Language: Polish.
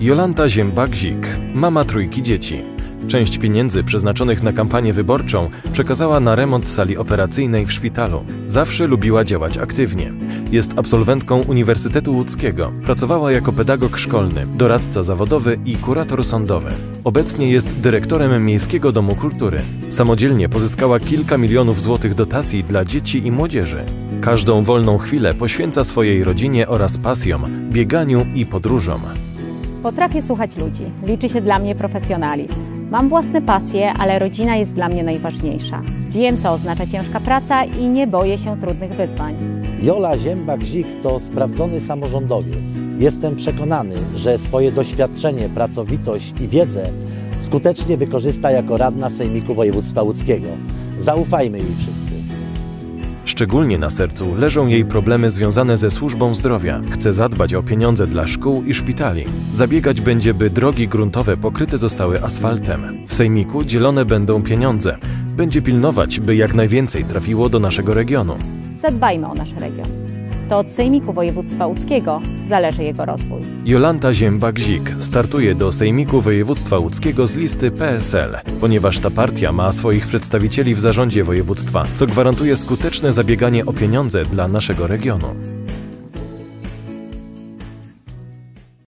Jolanta Ziębak-Zik, mama trójki dzieci. Część pieniędzy przeznaczonych na kampanię wyborczą przekazała na remont sali operacyjnej w szpitalu. Zawsze lubiła działać aktywnie. Jest absolwentką Uniwersytetu Łódzkiego. Pracowała jako pedagog szkolny, doradca zawodowy i kurator sądowy. Obecnie jest dyrektorem Miejskiego Domu Kultury. Samodzielnie pozyskała kilka milionów złotych dotacji dla dzieci i młodzieży. Każdą wolną chwilę poświęca swojej rodzinie oraz pasjom, bieganiu i podróżom. Potrafię słuchać ludzi. Liczy się dla mnie profesjonalizm. Mam własne pasje, ale rodzina jest dla mnie najważniejsza. Wiem, co oznacza ciężka praca i nie boję się trudnych wyzwań. Jola Ziębak-Zik to sprawdzony samorządowiec. Jestem przekonany, że swoje doświadczenie, pracowitość i wiedzę skutecznie wykorzysta jako radna Sejmiku Województwa Łódzkiego. Zaufajmy jej wszyscy. Szczególnie na sercu leżą jej problemy związane ze służbą zdrowia. Chce zadbać o pieniądze dla szkół i szpitali. Zabiegać będzie, by drogi gruntowe pokryte zostały asfaltem. W sejmiku dzielone będą pieniądze. Będzie pilnować, by jak najwięcej trafiło do naszego regionu. Zadbajmy o nasz region. To od Sejmiku Województwa Łódzkiego zależy jego rozwój. Jolanta Ziębak-Zik startuje do Sejmiku Województwa Łódzkiego z listy PSL, ponieważ ta partia ma swoich przedstawicieli w zarządzie województwa, co gwarantuje skuteczne zabieganie o pieniądze dla naszego regionu.